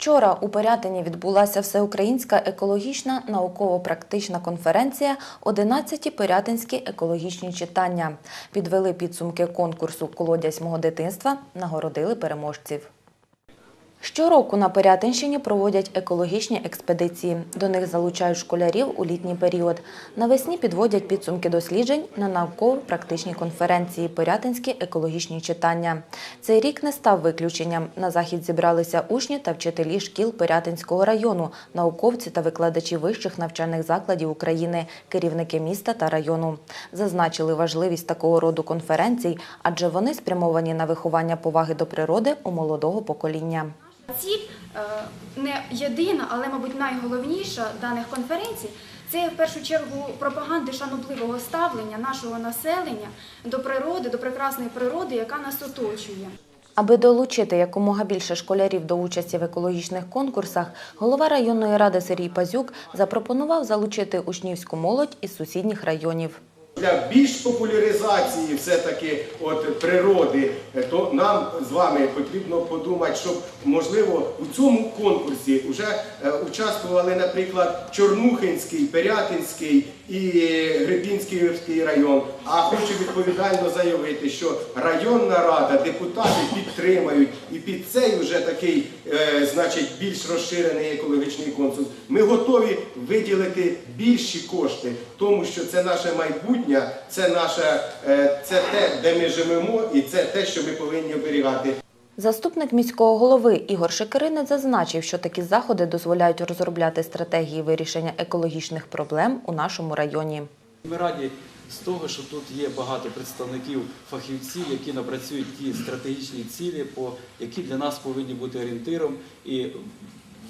Вчора у Порятині відбулася всеукраїнська екологічна науково-практична конференція «11 Порятинські екологічні читання. Підвели підсумки конкурсу Колодязь мого дитинства, нагородили переможців. Щороку на Пирятинщині проводять екологічні експедиції. До них залучають школярів у літній період. Навесні підводять підсумки досліджень на науково-практичній конференції Пирятинські екологічні читання. Цей рік не став виключенням. На захід зібралися учні та вчителі шкіл Пирятинського району, науковці та викладачі вищих навчальних закладів України, керівники міста та району. Зазначили важливість такого роду конференцій, адже вони спрямовані на виховання поваги до природи у молодого покоління. Ціль е, не єдина, але, мабуть, найголовніша даних конференцій це в першу чергу пропаганди шанобливого ставлення нашого населення до природи, до прекрасної природи, яка нас оточує. Аби долучити якомога більше школярів до участі в екологічних конкурсах, голова районної ради Сергій Пазюк запропонував залучити учнівську молодь із сусідніх районів. Для більш популяризації все-таки от природи, то нам з вами потрібно подумати, щоб можливо у цьому конкурсі вже е, участвували, наприклад, Чорнухинський, Пирятинський і Гребінський район. А хочу відповідально заявити, що районна рада, депутати підтримають і під цей вже такий, е, значить, більш розширений екологічний конкурс. Ми готові виділити більші кошти, тому що це наше майбутнє, це наше, це те, де ми живемо, і це те, що ми повинні оберігати. Заступник міського голови Ігор Шекеринець зазначив, що такі заходи дозволяють розробляти стратегії вирішення екологічних проблем у нашому районі. Ми раді з того, що тут є багато представників фахівців, які напрацюють ті стратегічні цілі, які для нас повинні бути орієнтиром, і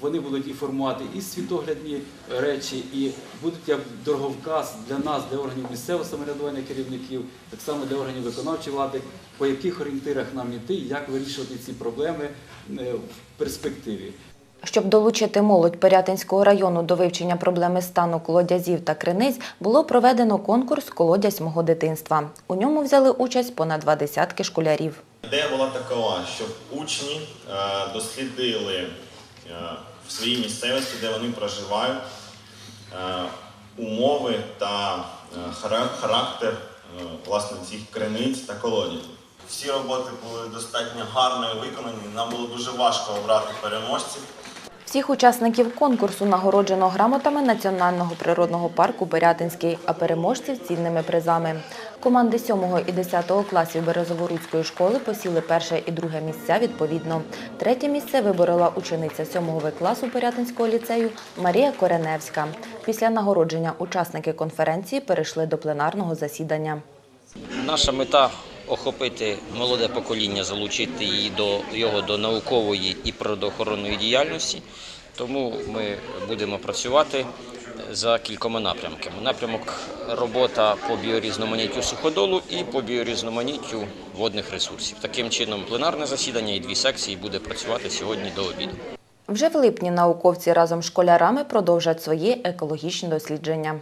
вони будуть і формувати і світоглядні речі, і будуть як дороговказ для нас, для органів місцевого самоврядування керівників, так само для органів виконавчої влади, по яких орієнтирах нам іти, як вирішувати ці проблеми е, в перспективі. Щоб долучити молодь Пирятинського району до вивчення проблеми стану колодязів та криниць, було проведено конкурс Колодязь мого дитинства. У ньому взяли участь понад два десятки школярів. Ідея була такова, щоб учні е, дослідили е, в своїй місцевості, де вони проживають, е, умови та е, характер е, власне цих криниць та колоній. Всі роботи були достатньо гарно виконані. Нам було дуже важко обрати переможців. Всіх учасників конкурсу нагороджено грамотами Національного природного парку Пирятинський, а переможців цінними призами. Команди 7 і 10 класів Березоворуцької школи посіли перше і друге місця відповідно. Третє місце виборола учениця 7 В класу Пирятинського ліцею Марія Кореневська. Після нагородження учасники конференції перейшли до пленарного засідання. Наша мета охопити молоде покоління, залучити її до його до наукової і природоохоронної діяльності. Тому ми будемо працювати за кількома напрямками. Напрямок робота по біорізноманіттю суходолу і по біорізноманіттю водних ресурсів. Таким чином, пленарне засідання і дві секції буде працювати сьогодні до обіду. Вже в липні науковці разом з школярами продовжать свої екологічні дослідження.